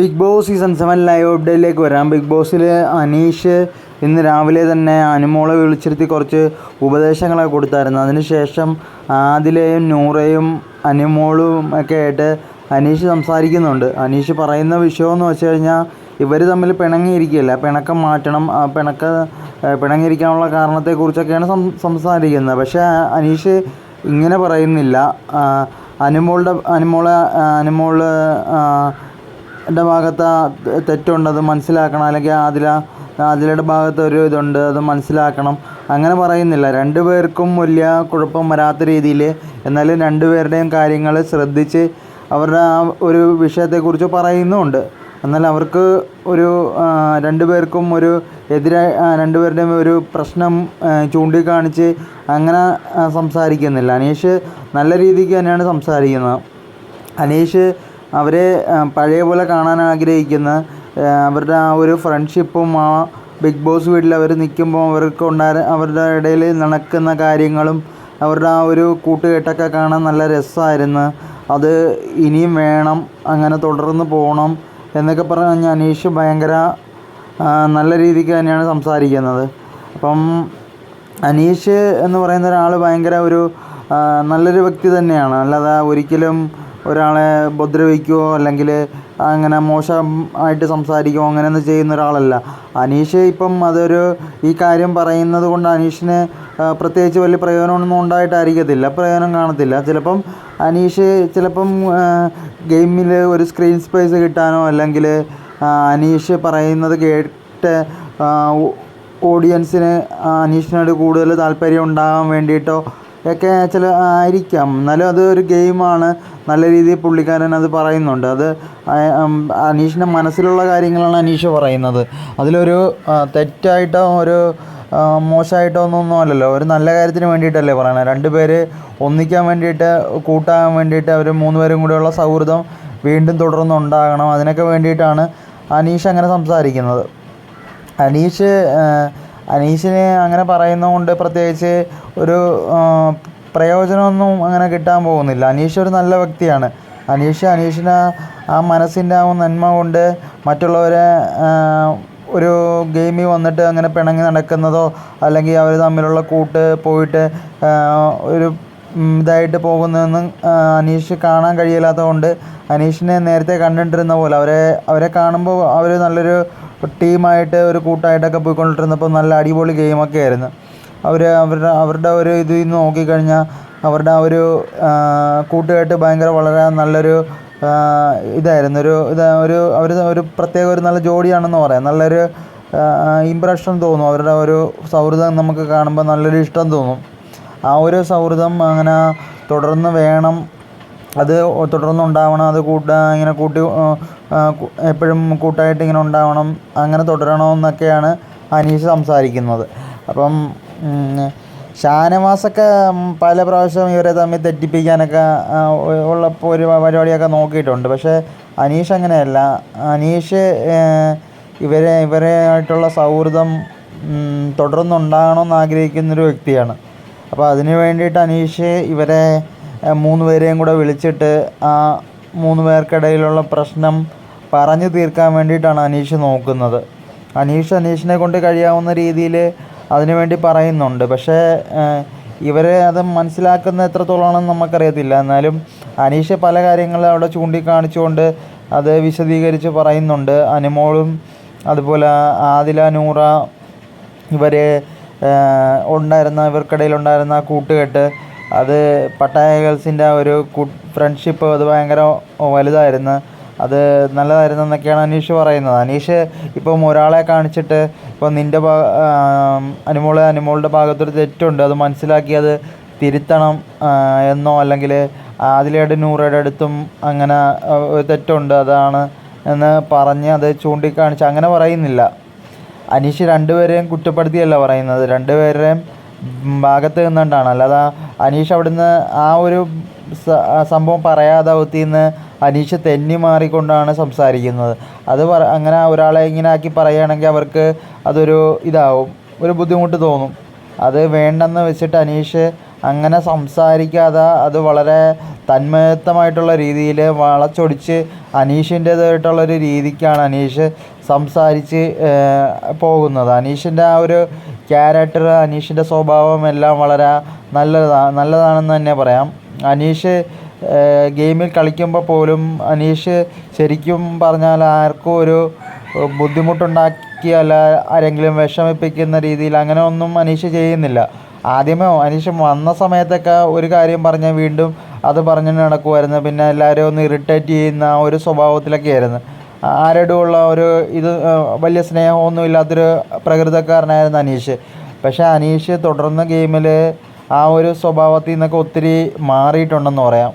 Big boss season seven live അപ്ഡേറ്റിലേക്ക് വരാം. Big ബോസിൽ അനീഷ് ഇന്ന് രാവിലെ തന്നെ അനുമോളെ വിളിച്ചിരുത്തി കുറച്ച് ഉപദേശങ്ങളൊക്കെ കൊടുത്തായിരുന്നു. അതിനുശേഷം ആദിലയും നൂറയും അനുമോളും ഒക്കെ ആയിട്ട് അനീഷ് സംസാരിക്കുന്നുണ്ട്. അനീഷ് പറയുന്ന വിഷയമെന്ന് വെച്ച് കഴിഞ്ഞാൽ ഇവർ തമ്മിൽ പിണങ്ങിയിരിക്കുകയല്ല? പിണക്കം മാറ്റണം പിണക്ക പിണങ്ങിയിരിക്കാനുള്ള കാരണത്തെക്കുറിച്ചൊക്കെയാണ് സം സംസാരിക്കുന്നത്. പക്ഷേ അനീഷ് ഇങ്ങനെ പറയുന്നില്ല. അനുമോളുടെ അനുമോളെ അനുമോൾ ആ, എന്റെ ഭാഗത്ത് ആ തെറ്റുണ്ട് അത് മനസ്സിലാക്കണം. അല്ലെങ്കിൽ ആദില ആദിലയുടെ ഭാഗത്ത് ഒരു ഇതുണ്ട് അത് മനസ്സിലാക്കണം. അങ്ങനെ പറയുന്നില്ല. രണ്ടു പേർക്കും വലിയ കുഴപ്പം വരാത്ത രീതിയിൽ എന്നാലും രണ്ടുപേരുടെയും കാര്യങ്ങൾ ശ്രദ്ധിച്ച് അവരുടെ ആ ഒരു വിഷയത്തെക്കുറിച്ച് പറയുന്നുമുണ്ട്. എന്നാൽ അവർക്ക് ഒരു രണ്ടുപേർക്കും ഒരു എതിരായി ആ, രണ്ടുപേരുടെയും ഒരു പ്രശ്നം ചൂണ്ടിക്കാണിച്ച് അങ്ങനെ സംസാരിക്കുന്നില്ല. അനീഷ് നല്ല രീതിക്ക് തന്നെയാണ് സംസാരിക്കുന്നത്. അനീഷ് അവരെ ആ, പഴയ പോലെ കാണാൻ ആഗ്രഹിക്കുന്ന അവരുടെ ആ ഒരു ഫ്രണ്ട്ഷിപ്പും ആ ബിഗ് ബോസ് വീട്ടിൽ അവർ നിൽക്കുമ്പോൾ അവർക്ക് ഉണ്ടായ അവരുടെ ഇടയിൽ നടക്കുന്ന കാര്യങ്ങളും അവരുടെ ആ ഒരു കൂട്ടുകെട്ടൊക്കെ കാണാൻ നല്ല രസമായിരുന്നു. അത് ഇനിയും വേണം അങ്ങനെ തുടർന്ന് പോകണം എന്നൊക്കെ പറഞ്ഞ് അനീഷ് ഭയങ്കര നല്ല രീതിക്ക് തന്നെയാണ് സംസാരിക്കുന്നത്. അപ്പം അനീഷ് എന്ന് പറയുന്ന ഒരാൾ ഭയങ്കര ഒരു നല്ലൊരു വ്യക്തി തന്നെയാണ്. അല്ലാതെ ഒരിക്കലും ഒരാളെ ഉപദ്രവിക്കുകയോ അല്ലെങ്കിൽ അങ്ങനെ മോശമായിട്ട് സംസാരിക്കുകയോ അങ്ങനെയൊന്നും ചെയ്യുന്ന ഒരാളല്ല. അനീഷ് ഇപ്പം അതൊരു ഈ കാര്യം പറയുന്നത് കൊണ്ട് അനീഷിന് പ്രത്യേകിച്ച് വലിയ പ്രയോജനമൊന്നും ഉണ്ടായിട്ടായിരിക്കത്തില്ല. പ്രയോജനം കാണത്തില്ല. ചിലപ്പം അനീഷ് ചിലപ്പം ഗെയിമിൽ ഒരു സ്ക്രീൻ സ്പേസ് കിട്ടാനോ അല്ലെങ്കിൽ അനീഷ് പറയുന്നത് കേട്ട് ഓഡിയൻസിന് അനീഷിനോട് കൂടുതൽ താല്പര്യം ഉണ്ടാകാൻ വേണ്ടിയിട്ടോ ഒക്കെ ചില ആയിരിക്കാം. എന്നാലും അത് ഒരു ഗെയിമാണ്. നല്ല രീതിയിൽ പുള്ളിക്കാരൻ അത് പറയുന്നുണ്ട്. അത് അനീഷിന്റെ മനസ്സിലുള്ള കാര്യങ്ങളാണ് അനീഷ് പറയുന്നത്. അതിലൊരു തെറ്റായിട്ടോ ഒരു മോശമായിട്ടോ ഒന്നും അല്ലല്ലോ. ഒരു നല്ല കാര്യത്തിന് വേണ്ടിയിട്ടല്ലേ പറയണത് രണ്ട് പേര് ഒന്നിക്കാൻ വേണ്ടിയിട്ട് കൂട്ടാൻ വേണ്ടിയിട്ട് അവർ മൂന്ന് പേരും കൂടെയുള്ള സൗഹൃദം വീണ്ടും തുടർന്നുണ്ടാകണം. അതിനൊക്കെ വേണ്ടിയിട്ടാണ് അനീഷ് അങ്ങനെ സംസാരിക്കുന്നത്. അനീഷ് അനീഷിന് അങ്ങനെ പറയുന്നതുകൊണ്ട് പ്രത്യേകിച്ച് ഒരു പ്രയോജനമൊന്നും അങ്ങനെ കിട്ടാൻ പോകുന്നില്ല. അനീഷ് ഒരു നല്ല വ്യക്തിയാണ്. അനീഷ് അനീഷിന് ആ മനസ്സിന്റെ ആ നന്മ കൊണ്ട് മറ്റുള്ളവരെ ഒരു ഗെയിമിൽ വന്നിട്ട് അങ്ങനെ പിണങ്ങി നടക്കുന്നതോ അല്ലെങ്കിൽ അവർ തമ്മിലുള്ള കൂട്ട് പോയിട്ട് ഒരു ഇതായിട്ട് പോകുന്നതെന്നും അനീഷ് കാണാൻ കഴിയില്ലാത്തതുകൊണ്ട് അനീഷിനെ നേരത്തെ കണ്ടിട്ടിരുന്ന പോലെ അവരെ അവരെ കാണുമ്പോൾ അവർ നല്ലൊരു ടീമായിട്ട് ഒരു കൂട്ടായിട്ടൊക്കെ പോയിക്കൊണ്ടിരുന്നപ്പോൾ നല്ല അടിപൊളി ഗെയിമൊക്കെ ആയിരുന്നു. അവർ അവരുടെ അവരുടെ ഒരു നിന്ന് നോക്കിക്കഴിഞ്ഞാൽ അവരുടെ ആ ഒരു കൂട്ടുകെട്ട് ഭയങ്കര വളരെ നല്ലൊരു ഇതായിരുന്നു. ഒരു ഇത് ഒരു അവർ ഒരു പ്രത്യേക ഒരു നല്ല ജോഡിയാണെന്ന് പറയാം. നല്ലൊരു ഇമ്പ്രഷൻ തോന്നും. അവരുടെ ഒരു സൗഹൃദം നമുക്ക് കാണുമ്പോൾ നല്ലൊരു ഇഷ്ടം തോന്നും. ആ ഒരു സൗഹൃദം അങ്ങനെ തുടർന്ന് വേണം. അത് തുടർന്നുണ്ടാവണം. അത് കൂട്ട ഇങ്ങനെ കൂട്ടി എപ്പോഴും കൂട്ടായിട്ട് ഇങ്ങനെ ഉണ്ടാവണം. അങ്ങനെ തുടരണമെന്നൊക്കെയാണ് അനീഷ് സംസാരിക്കുന്നത്. അപ്പം ഷാനവാസൊക്കെ പല പ്രാവശ്യം ഇവരെ തമ്മിൽ തെറ്റിപ്പിക്കാനൊക്കെ ഉള്ള ഒരു പരിപാടിയൊക്കെ നോക്കിയിട്ടുണ്ട്. പക്ഷേ അനീഷ് അങ്ങനെയല്ല. അനീഷ് ഇവരെ ഇവരെ ആയിട്ടുള്ള സൗഹൃദം തുടർന്നുണ്ടാകണമെന്ന് ആഗ്രഹിക്കുന്നൊരു വ്യക്തിയാണ്. അപ്പോൾ അതിന് വേണ്ടിയിട്ട് അനീഷ് ഇവരെ മൂന്ന് പേരെയും കൂടെ വിളിച്ചിട്ട് ആ മൂന്ന് പേർക്കിടയിലുള്ള പ്രശ്നം പറഞ്ഞു തീർക്കാൻ വേണ്ടിയിട്ടാണ് അനീഷ് നോക്കുന്നത്. അനീഷ് അനീഷിനെ കൊണ്ട് കഴിയാവുന്ന രീതിയിൽ അതിനുവേണ്ടി പറയുന്നുണ്ട്. പക്ഷേ ഇവരെ അത് മനസ്സിലാക്കുന്ന എത്രത്തോളമാണെന്ന് നമുക്കറിയത്തില്ല. എന്നാലും അനീഷ് പല കാര്യങ്ങളും അവിടെ ചൂണ്ടിക്കാണിച്ചുകൊണ്ട് അത് വിശദീകരിച്ച് പറയുന്നുണ്ട്. അനുമോളും അതുപോലെ ആദില നൂറ ഇവർ ഉണ്ടായിരുന്ന ഇവർക്കിടയിൽ ഉണ്ടായിരുന്ന കൂട്ടുകെട്ട് അത് പട്ടായ ഗേൾസിന്റെ ഒരു ഫ്രണ്ട്ഷിപ്പ് അത് ഭയങ്കര വലുതായിരുന്നു. അത് നല്ലതായിരുന്നു എന്നൊക്കെയാണ് അനീഷ് പറയുന്നത്. അനീഷ് ഇപ്പം ഒരാളെ കാണിച്ചിട്ട് ഇപ്പം നിന്റെ ഭാ അനുമോൾ അനുമോളുടെ ഭാഗത്തൊരു തെറ്റുണ്ട്. അത് മനസ്സിലാക്കി അത് തിരുത്തണം എന്നോ അല്ലെങ്കിൽ ആദിലയുടെ നൂറയുടെ അടുത്തും അങ്ങനെ ഒരു തെറ്റുണ്ട്. അതാണ് എന്ന് പറഞ്ഞ് അത് ചൂണ്ടിക്കാണിച്ച് അങ്ങനെ പറയുന്നില്ല. അനീഷ് രണ്ടുപേരെയും കുറ്റപ്പെടുത്തിയല്ല പറയുന്നത്. രണ്ടുപേരുടെയും ഭാഗത്ത് നിന്നുകൊണ്ടാണ്. അല്ലാതെ അനീഷ് അവിടുന്ന് ആ ഒരു സംഭവം പറയാതെ ഒത്തിന്ന് അനീഷ് തെന്നി മാറിക്കൊണ്ടാണ് സംസാരിക്കുന്നത്. അത് പറ അങ്ങനെ ഒരാളെ ഇങ്ങനെ ആക്കി പറയുകയാണെങ്കിൽ അവർക്ക് അതൊരു ഇതാവും. ഒരു ബുദ്ധിമുട്ട് തോന്നും. അത് വേണ്ടെന്ന് വെച്ചിട്ട് അനീഷ് അങ്ങനെ സംസാരിക്കാതെ അത് വളരെ തന്മയത്തമായിട്ടുള്ള രീതിയിൽ വളച്ചൊടിച്ച് അനീഷിന്റേതായിട്ടുള്ളൊരു രീതിക്കാണ് അനീഷ് സംസാരിച്ച് പോകുന്നത്. അനീഷിന്റെ ആ ഒരു ക്യാരക്ടർ അനീഷിന്റെ സ്വഭാവം എല്ലാം വളരെ നല്ലതാണ് നല്ലതാണെന്ന് തന്നെ പറയാം. അനീഷ് ഗെയിമിൽ കളിക്കുമ്പോൾ പോലും അനീഷ് ശരിക്കും പറഞ്ഞാൽ ആർക്കും ഒരു ബുദ്ധിമുട്ടുണ്ടാക്കിയല്ല ആരെങ്കിലും വിഷമിപ്പിക്കുന്ന രീതിയിൽ അങ്ങനെ ഒന്നും അനീഷ് ചെയ്യുന്നില്ല. ആദ്യമേ അനീഷ് വന്ന സമയത്തൊക്കെ ഒരു കാര്യം പറഞ്ഞാൽ വീണ്ടും അത് പറഞ്ഞു നടക്കുമായിരുന്നു പിന്നെ എല്ലാവരെയും ഒന്ന് ഇറിറ്റേറ്റ് ചെയ്യുന്ന ഒരു സ്വഭാവത്തിലൊക്കെ ആയിരുന്നു. ആരോടുമുള്ള ഒരു ഇത് വലിയ സ്നേഹമൊന്നും ഇല്ലാത്തൊരു പ്രകൃതക്കാരനായിരുന്നു അനീഷ്. പക്ഷേ അനീഷ് തുടർന്ന ഗെയിമിൽ ആ ഒരു സ്വഭാവത്തിൽ നിന്നൊക്കെ ഒത്തിരി മാറിയിട്ടുണ്ടെന്ന് പറയാം.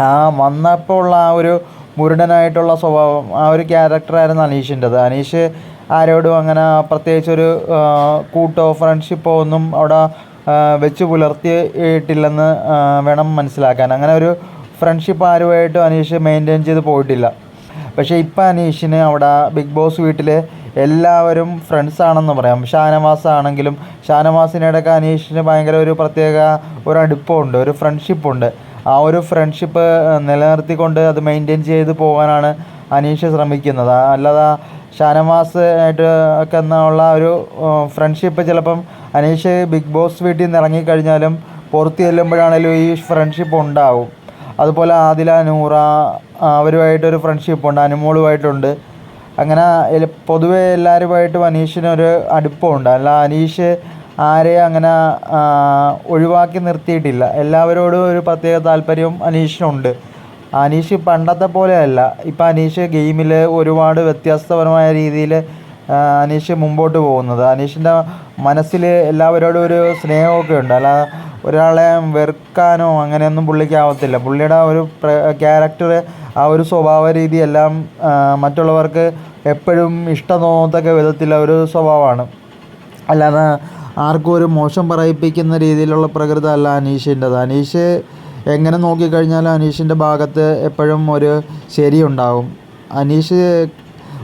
ആ വന്നപ്പോൾ ഉള്ള ആ ഒരു മുരുടനായിട്ടുള്ള സ്വഭാവം ആ ഒരു ക്യാരക്ടറായിരുന്നു അനീഷിന്റെത്. അനീഷ് ആരോടും അങ്ങനെ പ്രത്യേകിച്ചൊരു കൂട്ടോ ഫ്രണ്ട്ഷിപ്പോ ഒന്നും അവിടെ വെച്ച് പുലർത്തിയിട്ടില്ലെന്ന് വേണം മനസ്സിലാക്കാൻ. അങ്ങനെ ഒരു ഫ്രണ്ട്ഷിപ്പ് ആരുമായിട്ടും അനീഷ് മെയിന്റെയിൻ ചെയ്ത് പോയിട്ടില്ല. പക്ഷേ ഇപ്പം അനീഷിന് അവിടെ ബിഗ് ബോസ് വീട്ടിൽ എല്ലാവരും ഫ്രണ്ട്സാണെന്ന് പറയാം. ഷാനവാസ് ആണെങ്കിലും ഷാനവാസിനിടയ്ക്ക് അനീഷിന് ഭയങ്കര ഒരു പ്രത്യേക ഒരു അടുപ്പമുണ്ട് ഒരു ഫ്രണ്ട്ഷിപ്പുണ്ട് ആ ഒരു ഫ്രണ്ട്ഷിപ്പ് നിലനിർത്തിക്കൊണ്ട് അത് മെയിന്റെയിൻ ചെയ്ത് പോകാനാണ് അനീഷ് ശ്രമിക്കുന്നത്. അല്ലാതെ ഷാനവാസ് ആയിട്ട് ഒക്കെ എന്നുള്ള ഒരു ഫ്രണ്ട്ഷിപ്പ് ചിലപ്പം അനീഷ് ബിഗ് ബോസ് വീട്ടിൽ നിന്ന് ഇറങ്ങിക്കഴിഞ്ഞാലും പുറത്ത് ചെല്ലുമ്പോഴാണേലും ഈ ഫ്രണ്ട്ഷിപ്പ് ഉണ്ടാവും. അതുപോലെ ആദില നൂറ അവരുമായിട്ടൊരു ഫ്രണ്ട്ഷിപ്പുണ്ട് അനുമോളുമായിട്ടുണ്ട്. അങ്ങനെ പൊതുവേ എല്ലാവരുമായിട്ടും അനീഷിനൊരു അടുപ്പമുണ്ട്. അല്ല അനീഷ് ആരെയും അങ്ങനെ ഒഴിവാക്കി നിർത്തിയിട്ടില്ല. എല്ലാവരോടും ഒരു പ്രത്യേക താല്പര്യവും അനീഷിനുണ്ട്. അനീഷ് പണ്ടത്തെ പോലെയല്ല ഇപ്പം അനീഷ് ഗെയിമിൽ ഒരുപാട് വ്യത്യസ്തപരമായ രീതിയിൽ അനീഷ് മുമ്പോട്ട് പോകുന്നത്. അനീഷിന്റെ മനസ്സിൽ എല്ലാവരോടും ഒരു സ്നേഹമൊക്കെ ഉണ്ട്. അല്ല ഒരാളെ വെറുക്കാനോ അങ്ങനെയൊന്നും പുള്ളിക്ക് ആവത്തില്ല. പുള്ളിയുടെ ഒരു ക്യാരക്ടർ ആ ഒരു സ്വഭാവ രീതി എല്ലാം മറ്റുള്ളവർക്ക് എപ്പോഴും ഇഷ്ടം തോന്നത്തക്ക വിധത്തിലുള്ള ഒരു സ്വഭാവമാണ്. അല്ലാതെ ആർക്കും ഒരു മോശം പറയിപ്പിക്കുന്ന രീതിയിലുള്ള പ്രകൃതമല്ല അനീഷിന്റെത് അനീഷ് എങ്ങനെ നോക്കിക്കഴിഞ്ഞാലും അനീഷിന്റെ ഭാഗത്ത് എപ്പോഴും ഒരു ശരിയുണ്ടാവും. അനീഷ്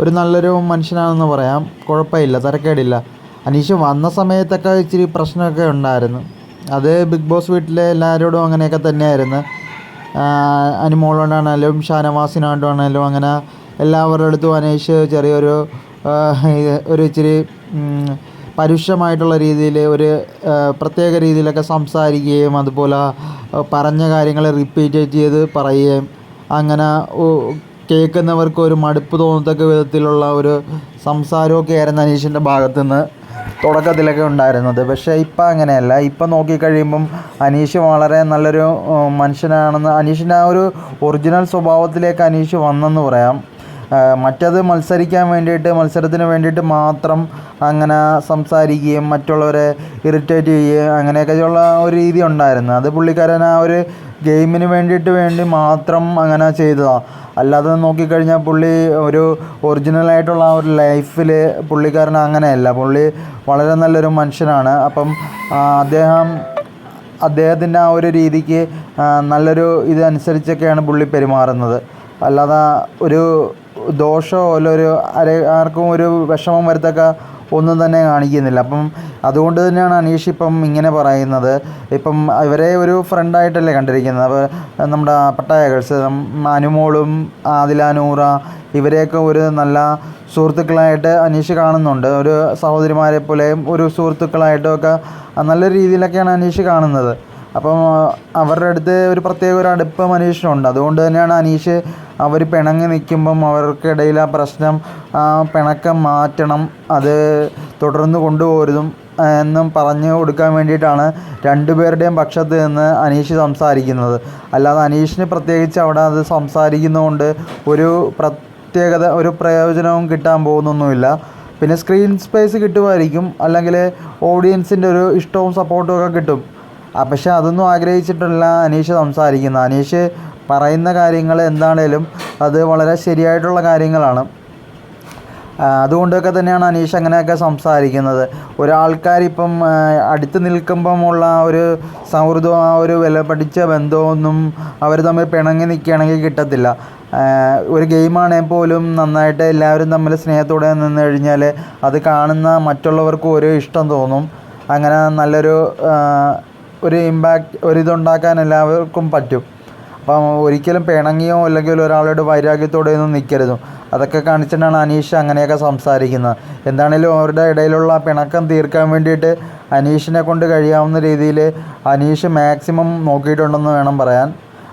ഒരു നല്ലൊരു മനുഷ്യനാണെന്ന് പറയാം. കുഴപ്പമില്ല തരക്കേടില്ല. അനീഷ് വന്ന സമയത്തൊക്കെ ഇച്ചിരി പ്രശ്നമൊക്കെ ഉണ്ടായിരുന്നു. അത് ബിഗ് ബോസ് വീട്ടിലെ എല്ലാവരോടും അങ്ങനെയൊക്കെ തന്നെയായിരുന്നു. അനുമോളോടാണേലും ഷാനവാസിനോടാണേലും അങ്ങനെ എല്ലാവരുടെ അടുത്തും അനീഷ് ചെറിയൊരു ഒരു ഇച്ചിരി പരുഷമായിട്ടുള്ള രീതിയിൽ ഒരു പ്രത്യേക രീതിയിലൊക്കെ സംസാരിക്കുകയും അതുപോലെ പറഞ്ഞ കാര്യങ്ങൾ റിപ്പീറ്റ് ചെയ്ത് പറയുകയും അങ്ങനെ കേൾക്കുന്നവർക്ക് ഒരു മടുപ്പ് തോന്നത്തക്ക വിധത്തിലുള്ള ഒരു സംസാരമൊക്കെ ആയിരുന്നു അനീഷിന്റെ ഭാഗത്തു നിന്ന് തുടക്കത്തിലൊക്കെ ഉണ്ടായിരുന്നത്. പക്ഷേ ഇപ്പം അങ്ങനെയല്ല. ഇപ്പം നോക്കിക്കഴിയുമ്പം അനീഷ് വളരെ നല്ലൊരു മനുഷ്യനാണെന്ന് അനീഷിന്റെ ആ ഒരു ഒറിജിനൽ സ്വഭാവത്തിലേക്ക് അനീഷ് വന്നെന്ന് പറയാം. മറ്റത് മത്സരിക്കാൻ വേണ്ടിയിട്ട് മത്സരത്തിന് വേണ്ടിയിട്ട് മാത്രം അങ്ങനെ സംസാരിക്കുകയും മറ്റുള്ളവരെ ഇറിറ്റേറ്റ് ചെയ്യുകയും അങ്ങനെയൊക്കെയുള്ള ഒരു രീതി ഉണ്ടായിരുന്നു. അത് പുള്ളിക്കാരൻ ആ ഒരു ഗെയിമിന് വേണ്ടിയിട്ട് വേണ്ടി മാത്രം അങ്ങനെ ചെയ്തതാണ് അല്ലാതെ നോക്കിക്കഴിഞ്ഞാൽ പുള്ളി ഒരു ഒറിജിനലായിട്ടുള്ള ആ ഒരു ലൈഫിൽ പുള്ളിക്കാരൻ അങ്ങനെയല്ല. പുള്ളി വളരെ നല്ലൊരു മനുഷ്യനാണ്. അപ്പം അദ്ദേഹം അദ്ദേഹത്തിന്റെ ആ ഒരു രീതിക്ക് നല്ലൊരു ഇതനുസരിച്ചൊക്കെയാണ് പുള്ളി പെരുമാറുന്നത്. അല്ലാതെ ഒരു ദോഷമോ അല്ല ഒരു ആർക്കും ഒരു വിഷമം വരത്തക്ക ഒന്നും തന്നെ കാണിക്കുന്നില്ല. അപ്പം അതുകൊണ്ട് തന്നെയാണ് അനീഷ് ഇപ്പം ഇങ്ങനെ പറയുന്നത്. ഇപ്പം ഇവരെ ഒരു ഫ്രണ്ടായിട്ടല്ലേ കണ്ടിരിക്കുന്നത്. അപ്പോൾ നമ്മുടെ പട്ടായ ഗേൾസ് അനുമോളും ആദിലാനൂറ ഇവരെയൊക്കെ ഒരു നല്ല സുഹൃത്തുക്കളായിട്ട് അനീഷ് കാണുന്നുണ്ട്. ഒരു സഹോദരിമാരെ പോലെയും ഒരു സുഹൃത്തുക്കളായിട്ടും ഒക്കെ നല്ല രീതിയിലൊക്കെയാണ് അനീഷ് കാണുന്നത്. അപ്പം അവരുടെ അടുത്ത് ഒരു പ്രത്യേക ഒരു അടുപ്പം അനീഷിനുണ്ട്. അതുകൊണ്ട് തന്നെയാണ് അനീഷ് അവർ പിണങ്ങി നിൽക്കുമ്പം അവർക്കിടയിൽ ആ പ്രശ്നം ആ പിണക്കം മാറ്റണം അത് തുടർന്ന് കൊണ്ടുപോകരുതും എന്നും പറഞ്ഞു കൊടുക്കാൻ വേണ്ടിയിട്ടാണ് രണ്ടുപേരുടെയും പക്ഷത്ത് നിന്ന് അനീഷ് സംസാരിക്കുന്നത്. അല്ലാതെ അനീഷിന് പ്രത്യേകിച്ച് അവിടെ അത് സംസാരിക്കുന്നതുകൊണ്ട് ഒരു പ്രത്യേകത ഒരു പ്രയോജനവും കിട്ടാൻ പോകുന്നൊന്നുമില്ല. പിന്നെ സ്ക്രീൻ സ്പേസ് കിട്ടുമായിരിക്കും അല്ലെങ്കിൽ ഓഡിയൻസിന്റെ ഒരു ഇഷ്ടവും സപ്പോർട്ടും ഒക്കെ കിട്ടും. പക്ഷേ അതൊന്നും ആഗ്രഹിച്ചിട്ടല്ല അനീഷ് സംസാരിക്കുന്നത്. അനീഷ് പറയുന്ന കാര്യങ്ങൾ എന്താണേലും അത് വളരെ ശരിയായിട്ടുള്ള കാര്യങ്ങളാണ്. അതുകൊണ്ടൊക്കെ തന്നെയാണ് അനീഷ് അങ്ങനെയൊക്കെ സംസാരിക്കുന്നത്. ഒരാൾക്കാരിപ്പം അടുത്ത് നിൽക്കുമ്പം ഉള്ള ഒരു സൗഹൃദവും ആ ഒരു വില പഠിച്ച ബന്ധമൊന്നും അവർ തമ്മിൽ പിണങ്ങി നിൽക്കുകയാണെങ്കിൽ കിട്ടത്തില്ല. ഒരു ഗെയിമാണെങ്കിൽ പോലും നന്നായിട്ട് എല്ലാവരും തമ്മിൽ സ്നേഹത്തോടെ നിന്ന് കഴിഞ്ഞാൽ അത് കാണുന്ന മറ്റുള്ളവർക്കും ഒരു ഇഷ്ടം തോന്നും. അങ്ങനെ നല്ലൊരു ഒരു ഇമ്പാക്റ്റ് ഒരിതുണ്ടാക്കാൻ എല്ലാവർക്കും പറ്റും. അപ്പം ഒരിക്കലും പിണങ്ങിയോ അല്ലെങ്കിൽ ഒരാളോട് വൈരാഗ്യത്തോടെ ഒന്നും നിൽക്കരുത്. അതൊക്കെ കാണിച്ചിട്ടാണ് അനീഷ് അങ്ങനെയൊക്കെ സംസാരിക്കുന്നത്. എന്താണേലും അവരുടെ ഇടയിലുള്ള പിണക്കം തീർക്കാൻ വേണ്ടിയിട്ട് അനീഷിനെ കൊണ്ട് കഴിയാവുന്ന രീതിയിൽ അനീഷ് മാക്സിമം നോക്കിയിട്ടുണ്ടെന്ന് വേണം പറയാൻ.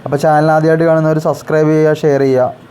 അപ്പോൾ ചാനൽ ആദ്യമായിട്ട് കാണുന്നവർ സബ്സ്ക്രൈബ് ചെയ്യുക ഷെയർ ചെയ്യുക.